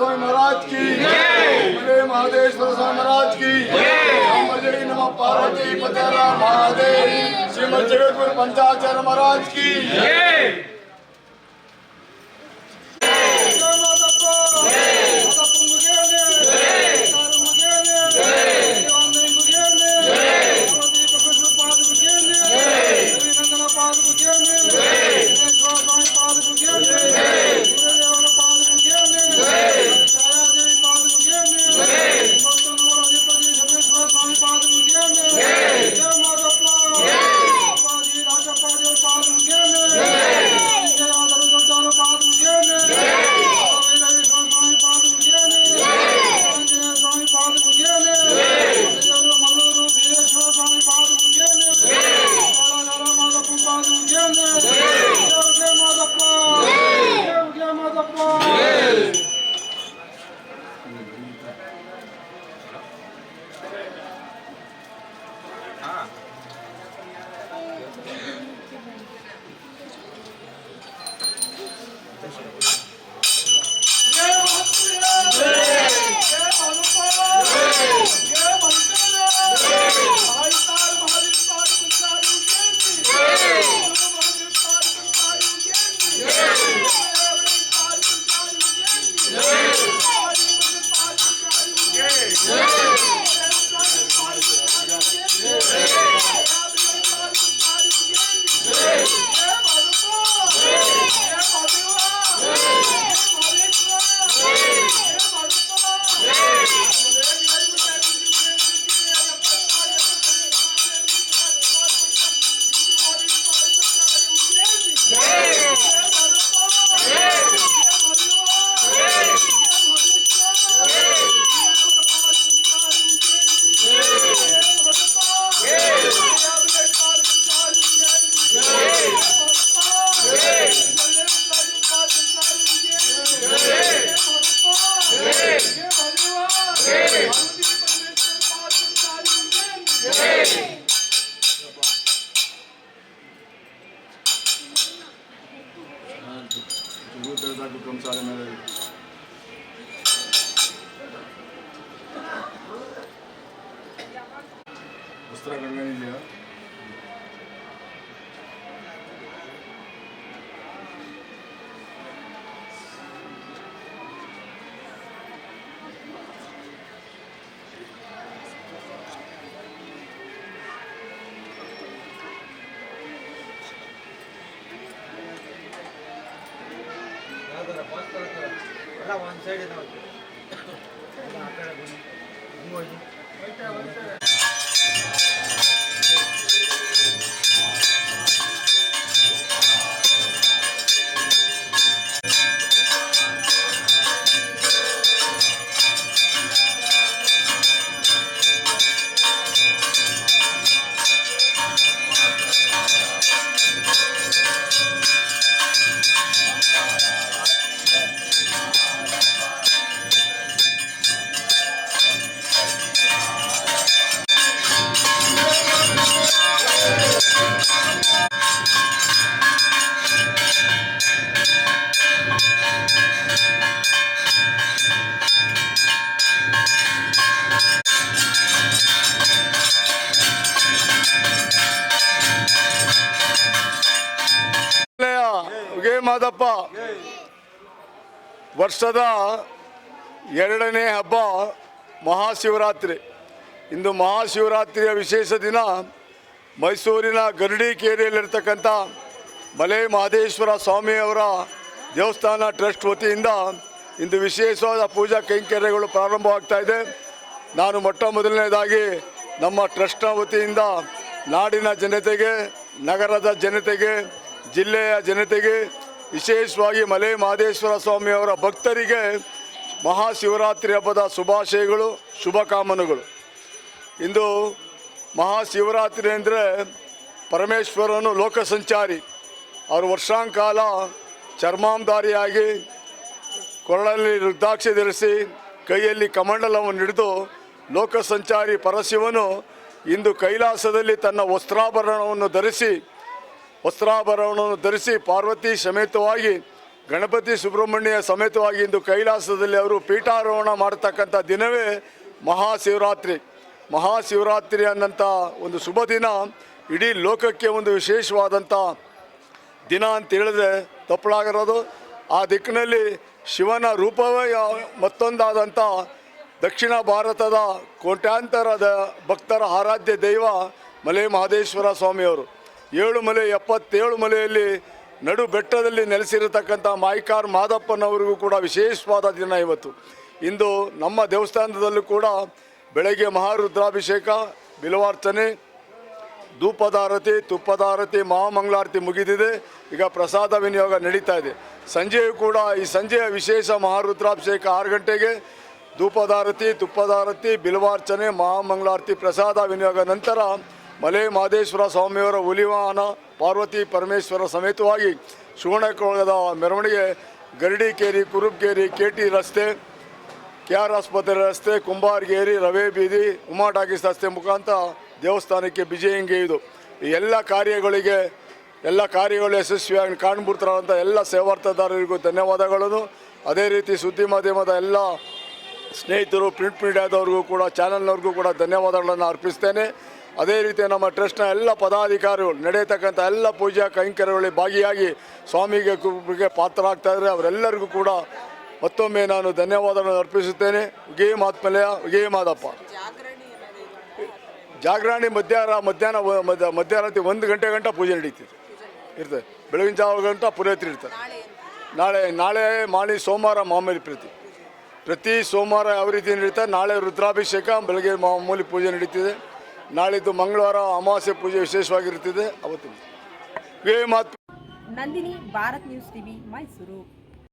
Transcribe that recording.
स्वामी महाराज की। बोले महादेश्वर स्वामी महाराज की। पार्वती पतेरा महादेव। श्रीमद पंचाचार्य महाराज की। ವಸ್ತ್ರಗಳಿದೆಯಾ ಎಲ್ಲ ಒಂದು ಸೈಡ್ ಇದಾವೆ ಎಲ್ಲ ಆ ಕಡೆ ಬನ್ನಿ ಹಿಂಗೆ Thank you. ಮಾದಪ್ಪ. ವರ್ಷದ ಎರಡನೇ ಹಬ್ಬ ಮಹಾಶಿವರಾತ್ರಿ. ಇಂದು ಮಹಾಶಿವರಾತ್ರಿಯ ವಿಶೇಷ ದಿನ ಮೈಸೂರಿನ ಗರುಡಿಕೇರಿಯಲ್ಲಿರ್ತಕ್ಕಂಥ ಮಲೆ ಮಹದೇಶ್ವರ ಸ್ವಾಮಿಯವರ ದೇವಸ್ಥಾನ ಟ್ರಸ್ಟ್ ವತಿಯಿಂದ ಇಂದು ವಿಶೇಷವಾದ ಪೂಜಾ ಕೈಂಕರ್ಯಗಳು ಪ್ರಾರಂಭವಾಗ್ತಾ ಇದೆ. ನಾನು ಮೊಟ್ಟ ಮೊದಲನೇದಾಗಿ ನಮ್ಮ ಟ್ರಸ್ಟ್ನ ವತಿಯಿಂದ ನಾಡಿನ ಜನತೆಗೆ, ನಗರದ ಜನತೆಗೆ, ಜಿಲ್ಲೆಯ ಜನತೆಗೆ ವಿಶೇಷವಾಗಿ ಮಲೆ ಮಹದೇಶ್ವರ ಸ್ವಾಮಿಯವರ ಭಕ್ತರಿಗೆ ಮಹಾಶಿವರಾತ್ರಿ ಹಬ್ಬದ ಶುಭಾಶಯಗಳು ಶುಭಕಾಮನೆಗಳು ಇಂದು ಮಹಾಶಿವರಾತ್ರಿ ಅಂದರೆ ಪರಮೇಶ್ವರನು ಲೋಕ ಸಂಚಾರಿ ಅವರು ವರ್ಷಾಂಕಾಲ ಚರ್ಮಾಂಧಾರಿಯಾಗಿ ಕೊರಳಲ್ಲಿ ರುದ್ರಾಕ್ಷಿ ಧರಿಸಿ ಕೈಯಲ್ಲಿ ಕಮಂಡಲವನ್ನು ಹಿಡಿದು ಲೋಕ ಸಂಚಾರಿ ಪರಶಿವನು ಇಂದು ಕೈಲಾಸದಲ್ಲಿ ತನ್ನ ವಸ್ತ್ರಾಭರಣವನ್ನು ಧರಿಸಿ ವಸ್ತ್ರಾಭರಣವನ್ನು ಧರಿಸಿ ಪಾರ್ವತಿ ಸಮೇತವಾಗಿ, ಗಣಪತಿ ಸುಬ್ರಹ್ಮಣ್ಯ ಸಮೇತವಾಗಿ ಇಂದು ಕೈಲಾಸದಲ್ಲಿ ಅವರು ಪೀಠಾರೋಹಣ ಮಾಡತಕ್ಕಂಥ ದಿನವೇ ಮಹಾಶಿವರಾತ್ರಿ. ಮಹಾಶಿವರಾತ್ರಿ ಅನ್ನಂಥ ಒಂದು ಶುಭ ದಿನ, ಇಡೀ ಲೋಕಕ್ಕೆ ಒಂದು ವಿಶೇಷವಾದಂಥ ದಿನ ಅಂತ ಹೇಳಿದ್ರೆ ತಪ್ಪಲಾಗಿರೋದು. ಆ ದಿಕ್ಕಿನಲ್ಲಿ ಶಿವನ ರೂಪವೇ ಮತ್ತೊಂದಾದಂಥ ದಕ್ಷಿಣ ಭಾರತದ ಕೋಟ್ಯಾಂತರದ ಭಕ್ತರ ಆರಾಧ್ಯ ದೈವ ಮಲೆ ಮಹದೇಶ್ವರ ಸ್ವಾಮಿಯವರು. ಏಳು ಮಲೆ, ಎಪ್ಪತ್ತೇಳು ಮಲೆಯಲ್ಲಿ ನಡು ಬೆಟ್ಟದಲ್ಲಿ ನೆಲೆಸಿರತಕ್ಕಂಥ ಮಾಯ್ಕಾರ್ ಮಾದಪ್ಪನವರಿಗೂ ಕೂಡ ವಿಶೇಷವಾದ ದಿನ ಇವತ್ತು. ಇಂದು ನಮ್ಮ ದೇವಸ್ಥಾನದಲ್ಲೂ ಕೂಡ ಬೆಳಗ್ಗೆ ಮಹಾರುದ್ರಾಭಿಷೇಕ, ಬಿಲವಾರ್ಚನೆ ಧೂಪದಾರತಿ ತುಪ್ಪದಾರತಿ ಮಹಾಮಂಗಳಾರತಿ ಮುಗಿದಿದೆ. ಈಗ ಪ್ರಸಾದ ವಿನಿಯೋಗ ನಡೀತಾ ಇದೆ. ಸಂಜೆಯೂ ಕೂಡ ಈ ಸಂಜೆಯ ವಿಶೇಷ ಮಹಾರುದ್ರಾಭಿಷೇಕ ಆರು ಗಂಟೆಗೆ ಧೂಪದಾರತಿ ತುಪ್ಪದಾರತಿ ಬಿಲ್ವಾರ್ಚನೆ, ಮಹಾಮಂಗಳಾರತಿ ಪ್ರಸಾದ ವಿನಿಯೋಗ ನಂತರ ಮಲೆ ಮಹದೇಶ್ವರ ಸ್ವಾಮಿಯವರ ಹುಲಿವಾಹನ, ಪಾರ್ವತಿ ಪರಮೇಶ್ವರ ಸಮೇತವಾಗಿ ಶಿವಣಕೊಳದ ಮೆರವಣಿಗೆ, ಗರಡಿಕೇರಿ ಕುರುಬ್ಗೇರಿ ಕೆ ಟಿ ರಸ್ತೆ ಕೆ ಆರ್ ಆಸ್ಪತ್ರೆ ರಸ್ತೆ, ಕುಂಬಾರ್ಗೇರಿ, ರವೆ ಬೀದಿ, ಉಮಾ ಟಾಕೀಸ್ ರಸ್ತೆ ಮುಖಾಂತರ ದೇವಸ್ಥಾನಕ್ಕೆ ಈ ಎಲ್ಲ ಕಾರ್ಯಗಳಿಗೆ, ಎಲ್ಲ ಕಾರ್ಯಗಳು ಯಶಸ್ವಿಯಾಗಿ ಕಾಣ್ಬಿಡ್ತಾರಂಥ ಎಲ್ಲ ಸೇವಾರ್ಥದಾರರಿಗೂ ಧನ್ಯವಾದಗಳನ್ನು. ಅದೇ ರೀತಿ ಸುದ್ದಿ ಮಾಧ್ಯಮದ ಎಲ್ಲ ಸ್ನೇಹಿತರು ಪ್ರಿಂಟ್ ಮೀಡಿಯಾದವ್ರಿಗೂ ಕೂಡ ಚಾನಲ್ನವ್ರಿಗೂ ಕೂಡ ಧನ್ಯವಾದಗಳನ್ನು ಅರ್ಪಿಸ್ತೇನೆ. ಅದೇ ರೀತಿ ನಮ್ಮ ಟ್ರಸ್ಟ್ನ ಎಲ್ಲ ಪದಾಧಿಕಾರಿಗಳು, ನಡೆಯತಕ್ಕಂಥ ಎಲ್ಲ ಪೂಜಾ ಕೈಂಕರ್ಯಗಳಲ್ಲಿ ಭಾಗಿಯಾಗಿ ಸ್ವಾಮಿಗೆ ಪಾತ್ರ ಪಾತ್ರರಾಗ್ತಾ ಇದ್ದಾರೆ. ಅವರೆಲ್ಲರಿಗೂ ಕೂಡ ಮತ್ತೊಮ್ಮೆ ನಾನು ಧನ್ಯವಾದಗಳನ್ನು ಅರ್ಪಿಸುತ್ತೇನೆ. ಉಗೇ ಮಾತ್ಮಲೆಯ, ಉಗೇ ಮಾದಪ್ಪ. ಜಾಗರಣಿ ಮಧ್ಯಾಹ್ನ ಮಧ್ಯಾಹ್ನ ಮಧ್ಯರಾತ್ರಿ ಒಂದು ಗಂಟೆ ಗಂಟ ಪೂಜೆ ನಡೀತಿದೆ. ಇರ್ತದೆ. ಬೆಳಗಿನ ಜಾವ ಗಂಟ ಪುರೋಹಿತರು ಇರ್ತಾರೆ ನಾಳೆ ನಾಳೆ ಮಾಡಿ ಸೋಮವಾರ ಮಾಮೂಲಿ ಪ್ರೀತಿ, ಪ್ರತಿ ಸೋಮವಾರ ಯಾವ ರೀತಿ ನಡೀತಾರೆ ನಾಳೆ ರುದ್ರಾಭಿಷೇಕ, ಬೆಳಗ್ಗೆ ಮಾಮೂಲಿ ಪೂಜೆ ನಡೀತಿದೆ. ನಾಳಿದ್ದು ಮಂಗಳವಾರ ಅಮಾವಾಸ್ಯೆ ಪೂಜೆ ವಿಶೇಷವಾಗಿರ್ತಿದೆ ಅವತ್ತು ನಂದಿನಿ ಭಾರತ್ ನ್ಯೂಸ್ ಟಿವಿ ಮೈಸೂರು.